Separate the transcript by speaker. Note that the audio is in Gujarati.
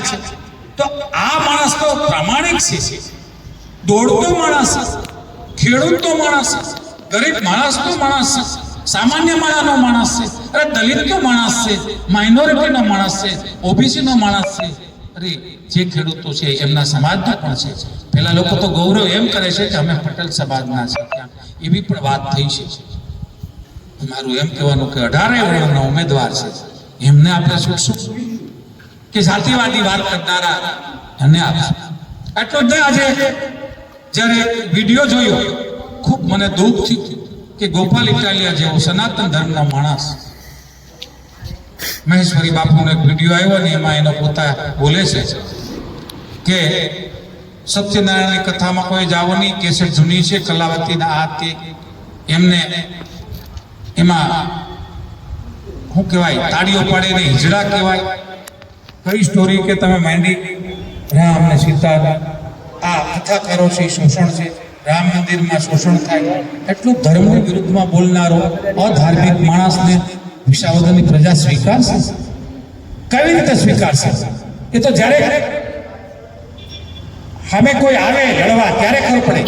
Speaker 1: ખ્યાલ છે. તો આ માણસ તો પ્રામાણિક છે. દોડતો માણસ છે ખેડૂતનો માણસ, ગરીબ માણસનો માણસ, સામાન્ય માળાનો માણસ છે. અરે દલિતનો માણસ છે માઇનોરિટીનો માણસ છે, ઓબીસીનો માણસ છે. અરે જે ખેડૂતો છે, એમના સમાજના પણ છે. પેલા લોકો તો ગૌરવ એમ કરે છે કે અમે પટેલ સમાજના છે. એવી પણ વાત થઈ છે. મારું એમ કહેવાનું કે અઢારે વર્ણના ઉમેદવાર છે. એમને આપણે શું શું કે જાતિવાદી વાત કરનારા એને આપશું. એટલો જ નહીં, આજે જ્યારે વીડિયો જોયો, ખૂબ મને દુઃખ થયું કે ગોપાલ ઇટાલિયા જેવો સનાતન ધર્મનો માણસ મહેશ્વરી બાપુનો એક વીડિયો આવ્યો ને એમાં એનો પોતા બોલે છે કે સત્યનારાયણની કથામાં કોઈ જાવો નહીં, કેસેટ જૂની છે કલાવતીના આ તે. એમને એમાં, શું કહેવાય, તાળીઓ પાડે ને હિજડા કહેવાય. કઈ સ્ટોરી કે તમે માંડી? રામ ને સીતા આ કથાકારો છે શોષણ છે. રામ મંદિરમાં શોષણ થાય. એટલું ધર્મની વિરુદ્ધમાં બોલનારો અધાર્મિક માણસને વિસાવદરની પ્રજા સ્વીકારશે? કેવી રીતે સ્વીકારશે? એ તો જ્યારે સામે કોઈ આવે, લડવા, ત્યારે ખબર પડે.